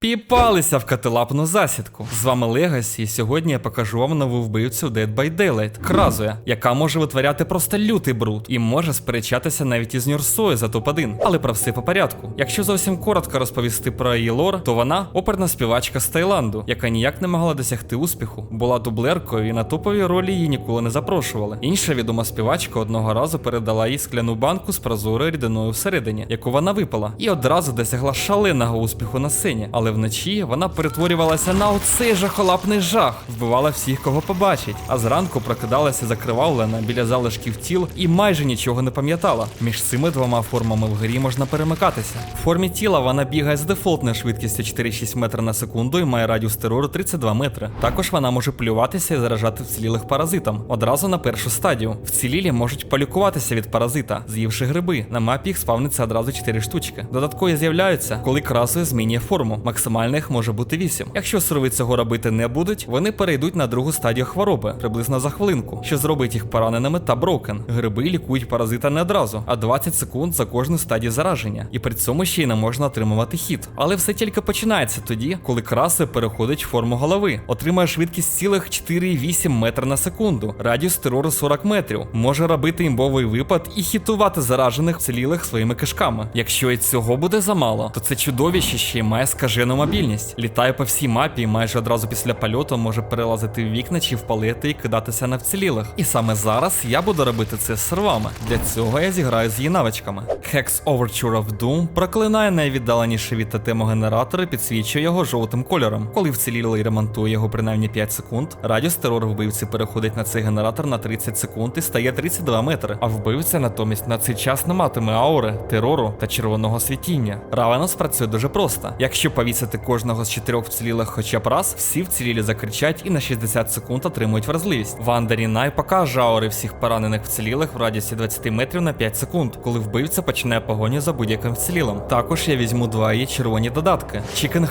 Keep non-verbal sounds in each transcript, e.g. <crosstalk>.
Піпалися в катилапну засідку. З вами Легасі, і сьогодні я покажу вам нову вбивцю Dead by Daylight Кразуя, яка може витворяти просто лютий бруд і може сперечатися навіть із Нюрсою за топ-1. Але про все по порядку. Якщо зовсім коротко розповісти про її лор, то вона оперна співачка з Таїланду, яка ніяк не могла досягти успіху, була дублеркою і на топові ролі її ніколи не запрошували. Інша відома співачка одного разу передала їй скляну банку з прозорою рідиною всередині, яку вона випила, і одразу досягла шаленого успіху на сцені. Але вночі вона перетворювалася на оцей жахолапний жах, вбивала всіх, кого побачить. А зранку прокидалася закривавлена біля залишків тіл і майже нічого не пам'ятала. Між цими двома формами в грі можна перемикатися. В формі тіла вона бігає з дефолтною швидкістю 4,6 метра на секунду і має радіус терору 32 метри. Також вона може плюватися і заражати вцілілих паразитам одразу на першу стадію. Вцілілі можуть полікуватися від паразита, з'ївши гриби. На мапі їх спавниться одразу 4 штучки. Додаткові з'являються, коли красою змінює форму. Максимальних може бути 8. Якщо сурови цього робити не будуть, вони перейдуть на другу стадію хвороби приблизно за хвилинку, що зробить їх пораненими та брокен. Гриби лікують паразита не одразу, а 20 секунд за кожну стадію зараження. І при цьому ще й не можна отримувати хід. Але все тільки починається тоді, коли краси переходить в форму голови, отримує швидкість цілих 4,8 метра на секунду, радіус терору 40 метрів, може робити імбовий випад і хітувати заражених вцілілих своїми кишками. Якщо і цього буде замало, то це чудовище ще й має скажену мобільність. Літає по всій мапі і майже одразу після польоту може перелазити в вікна чи впалити і кидатися на вцілілих. І саме зараз я буду робити це з сервами. Для цього я зіграю з її навичками. Hex Overture of Doom проклинає найвіддаленіші від тотему генератори, підсвічує його жовтим кольором. Коли вцілілий ремонтує його принаймні 5 секунд, радіус терору вбивці переходить на цей генератор на 30 секунд і стає 32 метри. А вбивця натомість на цей час не матиме аури, терору та червоного світіння. Равенос працює дуже просто. Якщо повісити кожного з чотирьох вцілілих хоча б раз, всі вцілілі закричать і на 60 секунд отримують вразливість. Вандері Най покаже аури всіх поранених вцілілих в радіусі 20 метрів на 5 секунд, коли вбивця починає погоню за будь-яким вцілілим. Також я візьму два її червоні додатки.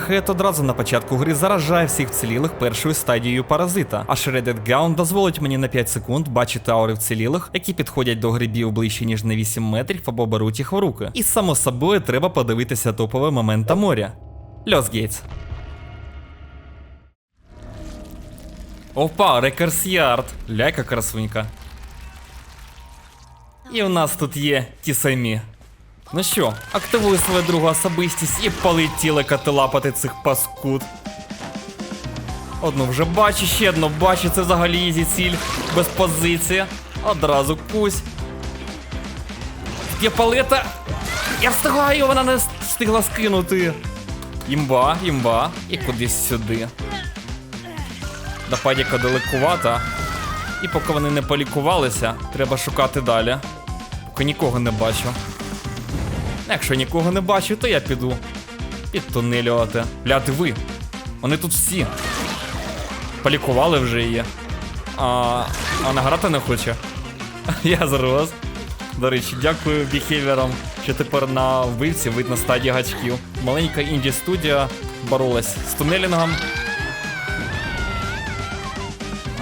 Head одразу на початку гри заражає всіх вцілілих першою стадією паразита, а Shredded Gown дозволить мені на 5 секунд бачити аури вцілілих, які підходять до грибів ближче ніж на 8 метрів або беруть їх в руки. І само собою треба подивитися топове момента моря. Льос Гейтс. Опа, Рекерс Ярд. Ляйка красунька. І у нас тут є ті самі. Ну що, активуй свою другу особистість і полетіли катилапати цих паскуд. Одну вже бачу, ще одну бачу, це взагалі ізі ціль, без позиції. Одразу кусь. Є палета. Я встигаю, вона не встигла скинути. Імба, імба. І кудись сюди. До падіка далекувата. І поки вони не полікувалися, треба шукати далі. Поки нікого не бачу. Якщо нікого не бачу, то я піду. Підтунелювати. Бляти ви. Вони тут всі. Полікували вже її. А, а награти не хоче. <laughs> Я зрос. До речі, дякую біхевіорам, що тепер на вбивці видно стадії гачків. Маленька інді студія боролась з тунелінгом.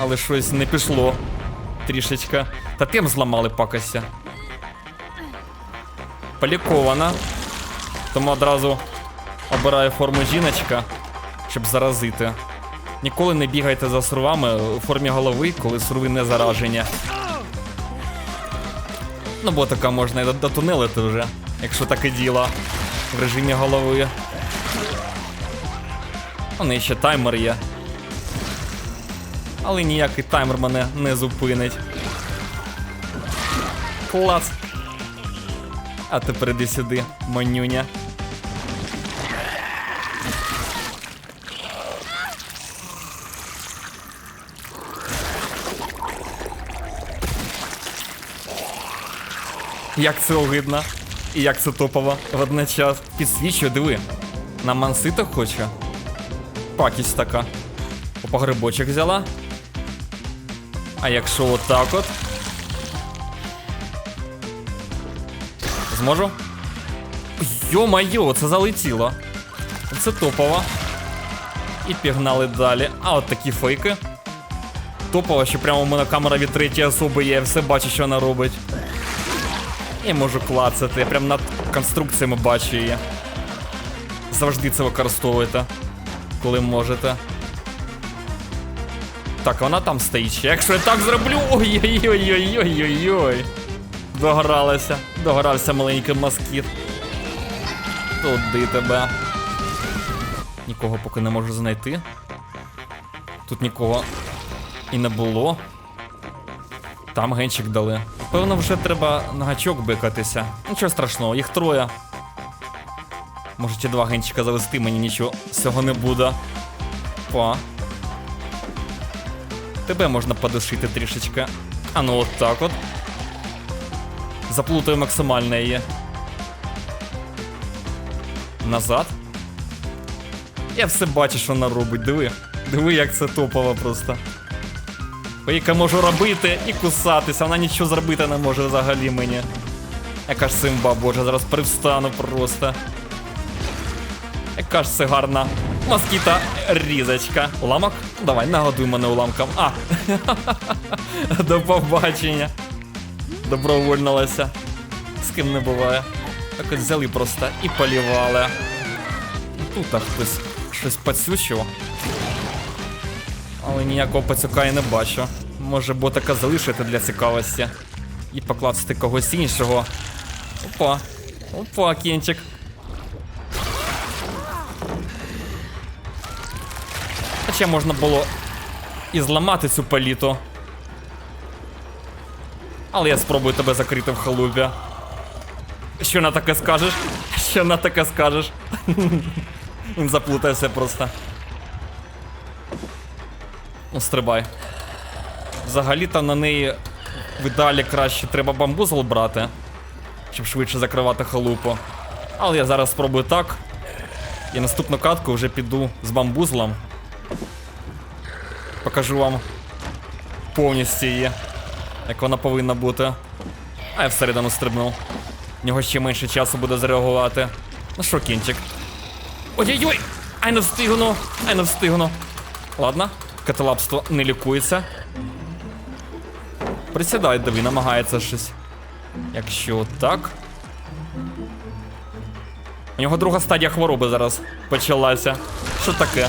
Але щось не пішло. Трішечка. Та тим зламали пакося. Полікована. Тому одразу обираю форму жіночка, щоб заразити. Ніколи не бігайте за сурвами у формі голови, коли сурви не заражені. Ну, бо така можна і дотунелити вже, якщо таке діло в режимі голови. У неї ще таймер є. Але ніякий таймер мене не зупинить. Клас. А тепер іди сюди, манюня. Як це огидно. І як це топово водночас. Підсвічує, диви. На мансита хоче. Пакість така. Опа, грибочок взяла. А якщо отак от. Зможу? Йо-майо, це залетіло. Це топово. І пігнали далі. А от такі фейки. Топово, що прямо у мене камера від третьої особи є, я все бачу, що вона робить. І можу клацати, я прям над конструкціями бачу її. Завжди це використовуйте, коли можете. Так, вона там стоїть ще. Якщо я так зроблю. Ой-ой-ой-ой-ой-ой-ой. Догралася. Догрався маленький москіт. Туди тебе. Нікого поки не можу знайти. Тут нікого і не було. Там генчик дали. Певно, вже треба на гачок бикатися. Нічого страшного, їх троє. Можете два генчика завести, мені нічого з цього не буде. Па. Тебе можна подушити трішечки. А ну от так от. Заплутаю максимально її. Назад. Я все бачу, що вона робить. Диви. Диви, як це топово просто. Яка можу робити і кусатися, вона нічого зробити не може взагалі мені. Яка ж симба, боже, зараз привстану просто. Яка ж це гарна москіта різочка. Уламок? Давай, нагодуй мене уламком. А! <laughs> До побачення. Добровольнилася. З ким не буває. Так от взяли просто і полівали. Тут так хтось щось пацючив. Але ніякого пацюка я не бачу. Може ботака залишити для цікавості. І покласти когось іншого. Опа. Опа, кінчик. Хоча можна було і зламати цю паліту. Але я спробую тебе закрити в халупі. Що на таке скажеш? Що на таке скажеш? <laughs> Він заплутався просто. Стрибай. Взагалі-то на неї в ідеалі краще треба бамбузол брати, щоб швидше закривати халупу. Але я зараз спробую так. І наступну катку вже піду з бамбузлом. Покажу вам повністю її, як вона повинна бути. А я всередину стрибнув. В нього ще менше часу буде зреагувати. Ну що, кінчик? Ой-ой-ой! Ай не встигну! Ай не встигну! Ладно, каталапство не лікується. Присідай, диви, намагається щось. Якщо так. У нього друга стадія хвороби зараз почалася. Що таке?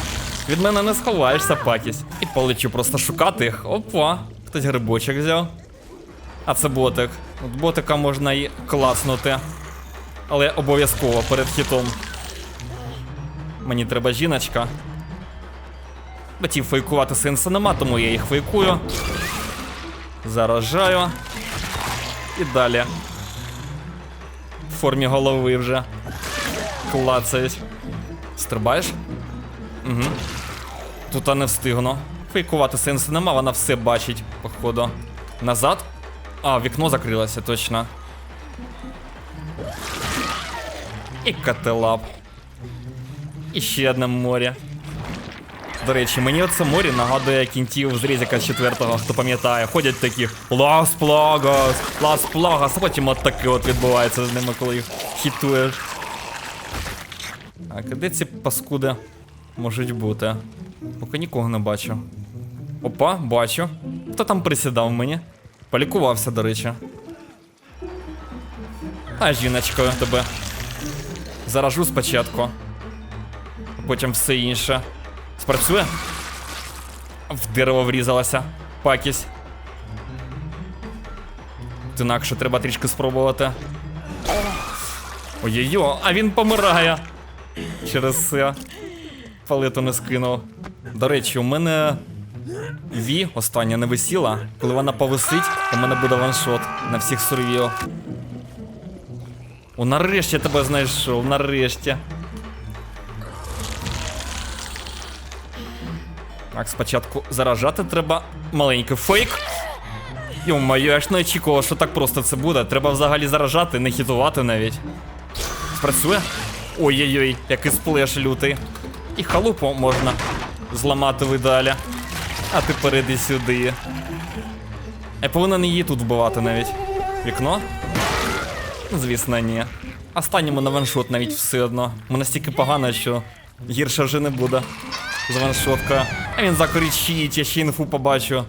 Від мене не сховаєшся, пакість. І полечу просто шукати їх. Опа, хтось грибочок взяв. А це ботик. От ботика можна і класнути. Але обов'язково перед хітом. Мені треба жіночка. Батів фейкувати сенсу нема, тому я їх фейкую. Заражаю. І далі. В формі голови вже. Клацають. Стрибаєш? Угу. Тут не встигну. Фейкувати сенсу нема, вона все бачить, походу. Назад? А, вікно закрилося, точно. І кателап. І ще одне море. До речі, мені оце море нагадує кінтів з Резіка 4 хто пам'ятає. Ходять такі Лас Плагас, Лас Плагас, а потім от таке от відбувається з ними, коли їх хітуєш. А де ці паскуди можуть бути? Поки нікого не бачу. Опа, бачу. Хто там присідав мені? Полікувався, до речі. А жіночкою тебе. Заражу спочатку. Потім все інше. Спрацює? В дерево врізалася. Пакість. Інакше треба трішки спробувати. Ой-ой-ой, а він помирає. Через це. Палету не скинув. До речі, у мене Ві остання не висіла. Коли вона повисить, у мене буде ваншот на всіх сурвіо. О, нарешті тебе знайшов, нарешті. Так, спочатку заражати треба. Маленький фейк. Йо-моє, я ж не очікував, що так просто це буде. Треба взагалі заражати, не хітувати навіть. Спрацює? Ой-ой-ой, який сплеш лютий. І халупу можна зламати в ідеалі. А ти перейди сюди. Я повинен її тут вбивати навіть. Вікно? Звісно, ні. Останньому на ваншот навіть все одно. Ми настільки погано, що гірше вже не буде. З ваншотка. А він закричить, я ще інфу побачу.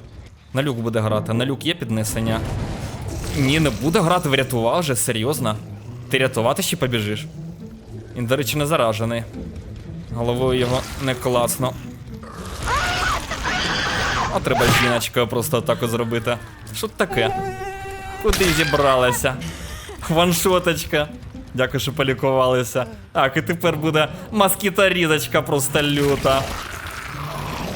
На люк буде грати. На люк є піднесення. Ні, не буде грати, врятував вже, серйозно. Ти рятувати ще побіжиш? Він, до речі, не заражений. Головою його не класно. А треба жіночкою просто так зробити. Що таке? Куди зібралася? Ваншоточка. Дякую, що полікувалися. Так, і тепер буде москіторізочка просто люта.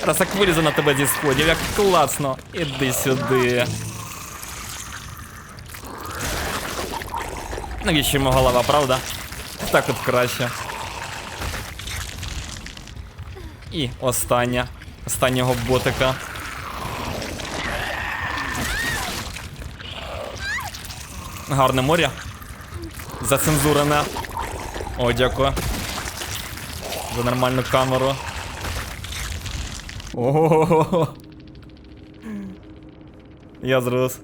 Раз як вилізе на тебе зі сходів, як класно. Іди сюди. Навіщо йому голова, правда? Так от краще. І остання. Останнього ботика. Гарне море. Зацензурене. О, дякую. За нормальну камеру. Ого. Я зрос.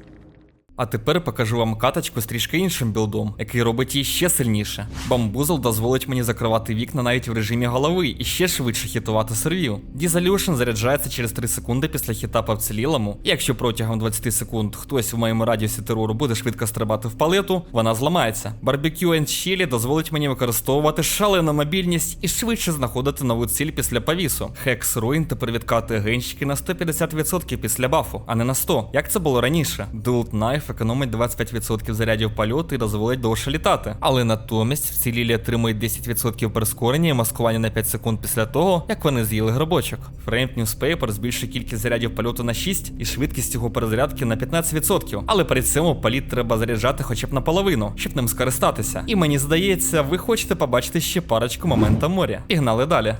А тепер покажу вам каточку з трішки іншим білдом, який робить її ще сильніше. Бамбузл дозволить мені закривати вікна навіть в режимі голови і ще швидше хітувати сервів. Дізалюшн заряджається через 3 секунди після хіта по вцілілому. Якщо протягом 20 секунд хтось в моєму радіусі терору буде швидко стрибати в палету, вона зламається. Barbecue and Chili дозволить мені використовувати шалену мобільність і швидше знаходити нову ціль після повісу. Hex Ruin тепер відкатує генщики на 150% після бафу, а не на 100, як це було раніше. Dual Knife економить 25% зарядів польоту і дозволить довше літати. Але натомість вцілілі отримують 10% прискорення і маскування на 5 секунд після того, як вони з'їли грибочок. Framed Newspaper збільшує кількість зарядів польоту на 6 і швидкість його перезарядки на 15%. Але при цьому політ треба заряджати хоча б наполовину, щоб ним скористатися. І мені здається, ви хочете побачити ще парочку момента моря. І гнали далі.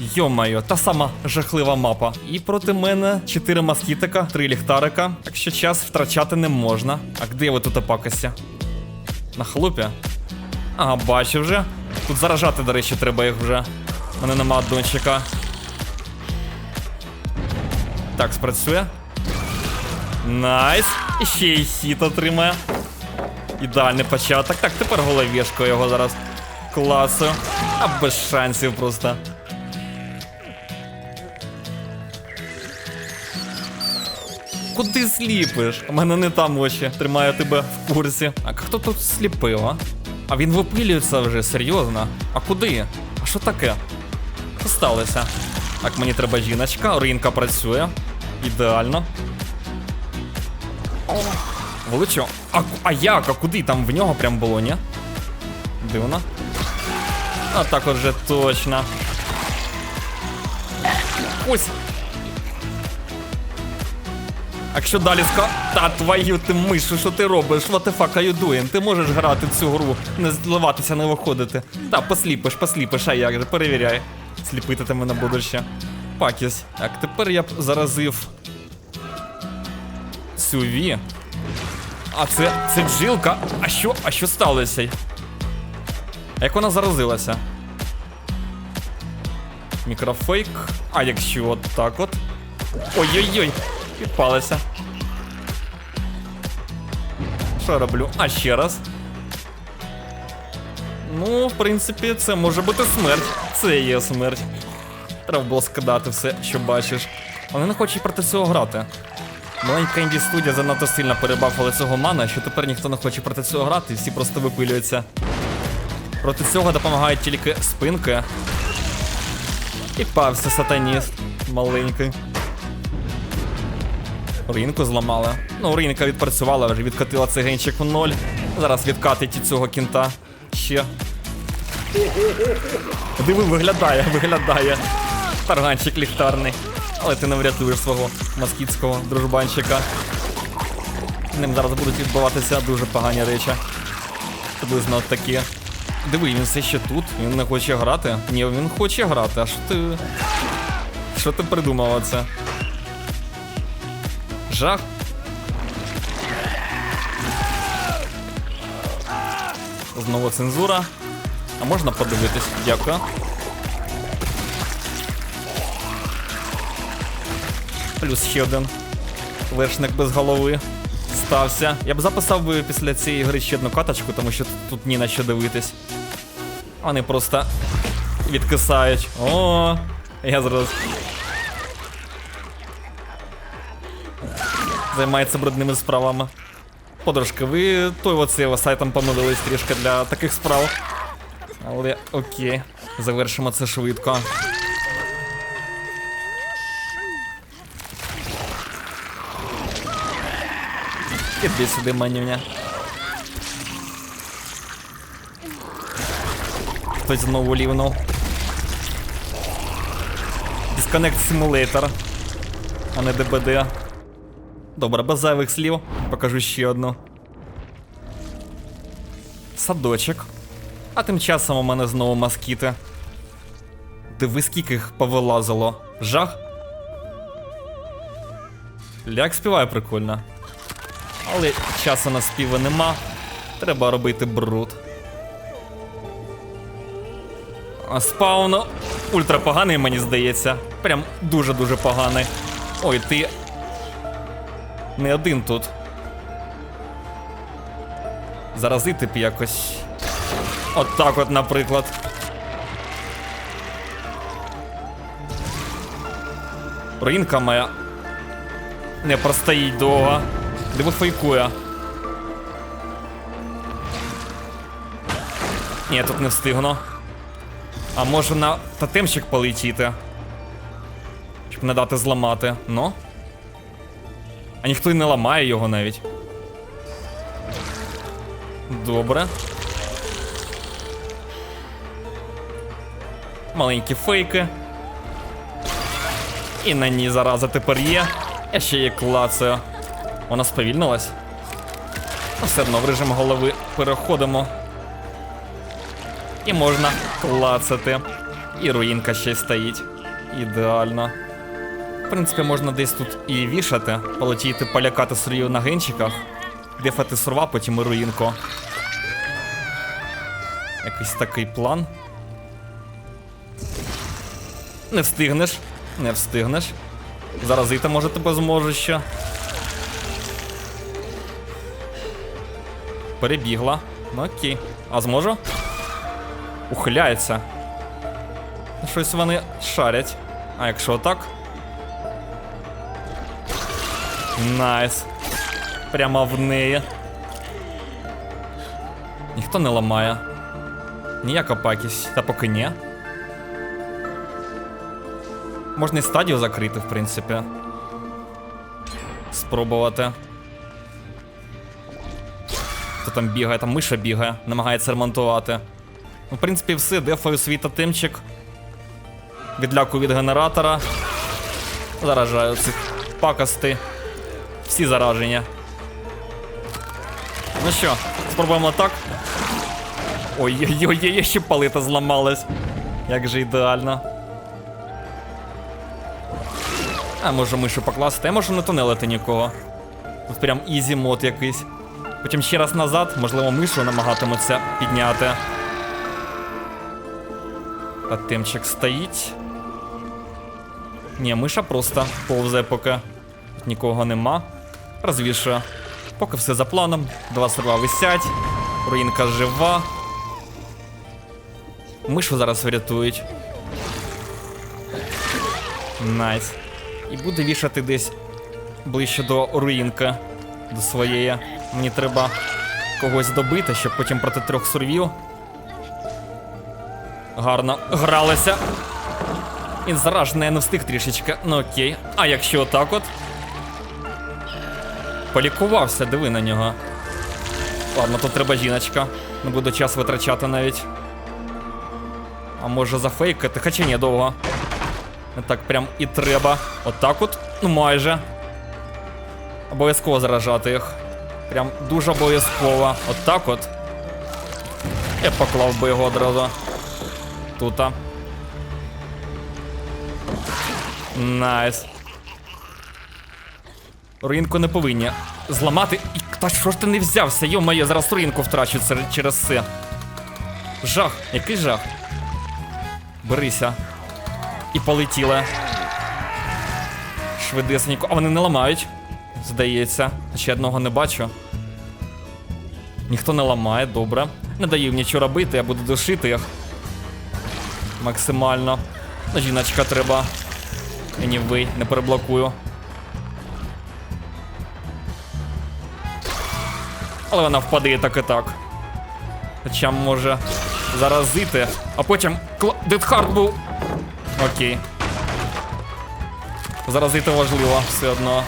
Йо-майо, та сама жахлива мапа. І проти мене 4 москітика, 3 ліхтарика. Так що час втрачати не можна. А де ви тут опакості? На хлопі? Ага, бачу вже. Тут заражати, до речі, треба їх вже. У мене нема дончика. Так, спрацює. Найс. І ще й хіт отримає. Ідеальний початок. Так, тепер головешко його зараз класу. А без шансів просто. Куди сліпиш? У мене не там очі. Тримаю тебе в курсі. А хто тут сліпив, а? А він випилюється вже, серйозно. А куди? А що таке? Що сталося? Так, мені треба жіночка, ринка працює. Ідеально. Величо. А, а як? А куди? Там в нього прям було, ні? Дивно. А так от точно. Ось. Якщо далі ска... Та твою ти мишу, що ти робиш? What the fuck are you doing? Ти можеш грати цю гру, не зливатися, не виходити. Та, посліпиш, посліпиш, а як же, перевіряй. Сліпити ти мене будеш ще. Пакіс. Так, тепер я б заразив цю ві. А це. це джилка. А що? А що сталося? А як вона заразилася? Мікрофейк. А якщо от так от. Ой-ой-ой, підпалися. Що роблю? А ще раз. Ну, в принципі, це може бути смерть. Це є смерть. Треба було скидати все, що бачиш. Вони не хочуть проти цього грати. Маленька інді студія занадто сильно перебафила цього мана, що тепер ніхто не хоче проти цього грати, і всі просто випилюються. Проти цього допомагають тільки спинки. І пався сатаніст маленький. Ринку зламала. Ну, ринка відпрацювала, вже відкатила цей генчик в ноль. Зараз відкатить цього кінта. Ще. Диви, виглядає, виглядає. Тарганчик ліхтарний. Але ти не врятуєш свого москітського дружбанчика. Ним зараз будуть відбуватися дуже погані речі. Приблизно от такі. Диви, він все ще тут, він не хоче грати. Ні, він хоче грати. А що ти. Що ти придумав оце? Жах. Знову цензура. А можна подивитись? Дякую. Плюс ще один вершник без голови стався. Я б записав би після цієї гри ще одну каточку, тому що тут ні на що дивитись. Вони просто відкисають. О, я зрос. Займається брудними справами. Подружки, ви той оцей сайтом помилились трішки для таких справ. Але окей, завершимо це швидко. Іди сюди, манюня. Хтось знову лівнув. Disconnect Simulator, а не ДБД. Добре, без зайвих слів. Покажу ще одну. Садочок. А тим часом у мене знову москіти. Диви, скільки їх повилазило. Жах. Ляк співає прикольно. Але часу на співи нема. Треба робити бруд. Спауну ультра поганий, мені здається. Прям дуже-дуже поганий. Ой, ти. Не один тут. Заразити б якось. От так от, наприклад. Руїнка моя. Не простоїть довго. Диви фейкує. Ні, тут не встигну. А може на тотемщик полетіти? Щоб не дати зламати. Ну? А ніхто й не ламає його навіть. Добре. Маленькі фейки. І на ній зараза тепер є. Я ще є клацаю. Вона сповільнилась. Ну, Все одно в режим голови переходимо. І можна клацати. І руїнка ще й стоїть. Ідеально. Принципі, можна десь тут і вішати, полетіти полякати сур'ю на генчиках, дефати сурва, потім і руїнку. Якийсь такий план. Не встигнеш, не встигнеш. Заразити може тебе зможе ще. Перебігла. Ну окей. А зможу? Ухиляється. Щось вони шарять. А якщо так? Найс. Прямо в неї. Ніхто не ламає. Ніяка пакість. Та поки ні. Можна і стадію закрити, в принципі. Спробувати. Хто там бігає, там миша бігає, намагається ремонтувати. Ну, в принципі, все, дефаю свій тотемчик. Відлякую від генератора. Заражаю цих пакости. Всі зараження. Ну що, спробуємо так. Ой-ой-ой, ще палита зламалась. Як же ідеально. А може мишу покласти, а може не тунелити нікого. Тут прям ізі мод якийсь. Потім ще раз назад, можливо, мишу намагатимуться підняти. А тимчик стоїть. Ні, миша просто повзе поки. Тут нікого нема. Розвішує. Поки все за планом. Два серва висять. Руїнка жива. Мишу зараз врятують. Найс. І буде вішати десь ближче до руїнки. До своєї. Мені треба когось добити, щоб потім проти трьох сурвів. Гарно гралися. Він заражений, не встиг трішечки. Ну окей. А якщо отак от. Полікувався, диви на нього. Ладно, тут треба жіночка. Не буду час витрачати навіть. А може зафейкати? Хоча ні, довго. Не так прям і треба. Отак от. Ну майже. Обов'язково заражати їх. Прям дуже обов'язково. Отак от. Я поклав би його одразу. Тута. Найс. Руїнку не повинні зламати. І та що ж ти не взявся? Йо-моє, зараз руїнку втрачу через це. Жах, який жах. Берися. І полетіли. Швидесенько. А вони не ламають. Здається. Ще одного не бачу. Ніхто не ламає, добре. Не даю їм нічого робити, я буду душити їх. Максимально. Жіночка треба. Anyway, не переблокую. Але вона впаде так і так. Хоча може заразити, а потім. Дедхард був. Окей. Заразити важливо все одно.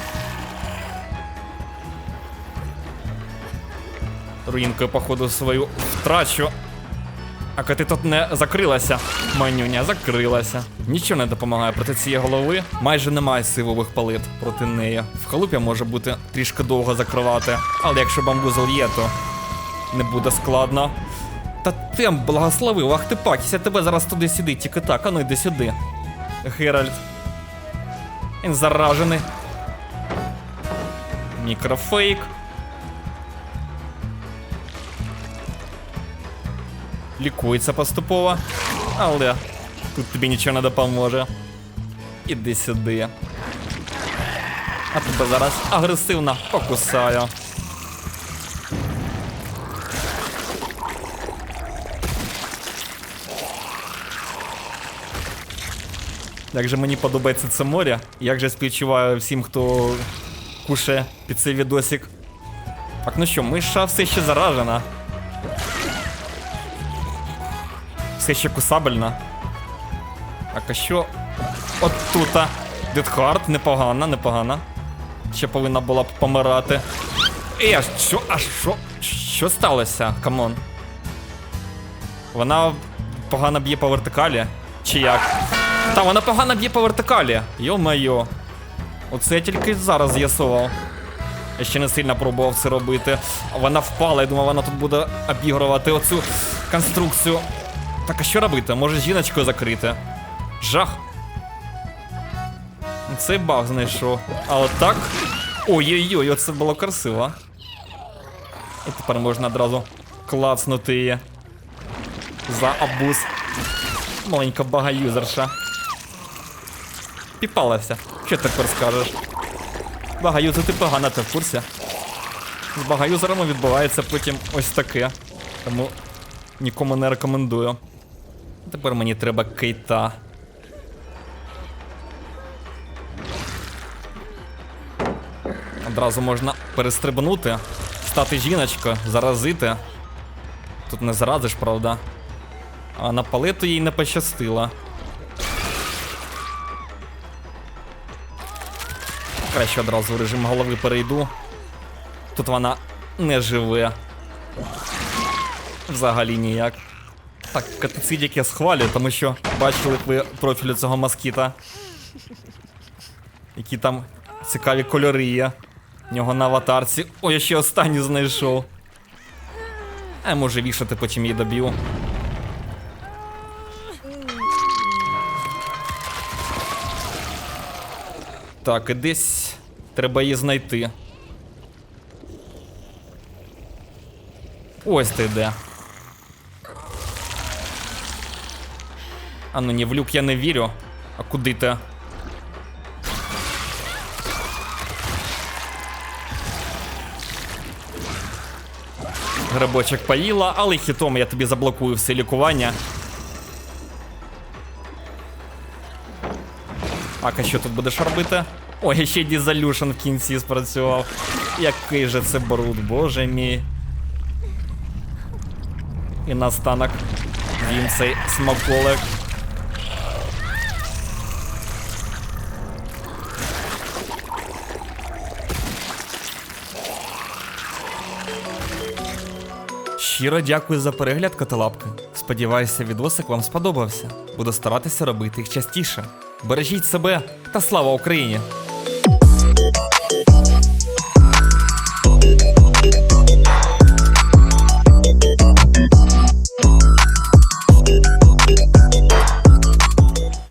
Руїнкою, походу, свою втрачу. А ти тут не закрилася, манюня, закрилася. Нічого не допомагає проти цієї голови. Майже немає сивових палит проти неї. В халупі може бути трішки довго закривати, але якщо бамбузл є, то не буде складно. Та тем благословив, ах ти пакіся, тебе зараз туди сюди, тільки так, а ну йди сюди. Геральт. Він заражений. Мікрофейк. Лікується поступово, але тут тобі нічого не допоможе. Іди сюди. А тебе зараз агресивно покусаю. Як же мені подобається це море, як же співчуваю всім, хто кушає під цей відосик. Так, ну що, миша все ще заражена. Все ще кусабельна. Так, а що? От тута. Дедхард, непогана, непогана. Ще повинна була б помирати. Ей, а що? А що? Що сталося? Камон. Вона погано б'є по вертикалі? Чи як? Та вона погано б'є по вертикалі. Йо-майо. Оце я тільки зараз з'ясував. Я ще не сильно пробував це робити. Вона впала, я думав, вона тут буде обігрувати оцю конструкцію. Так а що робити? Може жіночкою закрити? Жах. Цей баг знайшов. А от так. Ой-ой-ой, оце було красиво. І тепер можна одразу клацнути її. За абуз. Маленька багаюзерша. Піпалася. Що тепер скажеш? Багаюзер ти погана, ти в курсі. З багаюзерами відбувається потім ось таке. Тому нікому не рекомендую. Тепер мені треба кейта. Одразу можна перестрибнути, стати жіночкою, заразити. Тут не заразиш, правда. А напалити їй не пощастило. Краще одразу в режим голови перейду. Тут вона не живе. Взагалі ніяк. Так, катацидік я схвалюю, тому що бачили ви профілю цього москіта. Які там цікаві кольори є. В нього на аватарці. Ой, я ще останній знайшов. А може вішати, потім її доб'ю. Так, і десь треба її знайти. Ось ти де. А ну ні, в люк я не вірю. А куди ти? Грибочок поїла, але хітом я тобі заблокую все лікування. Так, а що тут будеш робити? Ой, ще дізалюшн в кінці спрацював. Який же це бруд, боже мій. І настанок він цей смаколик. Щиро дякую за перегляд, каталапки. Сподіваюся, відосик вам сподобався. Буду старатися робити їх частіше. Бережіть себе та слава Україні!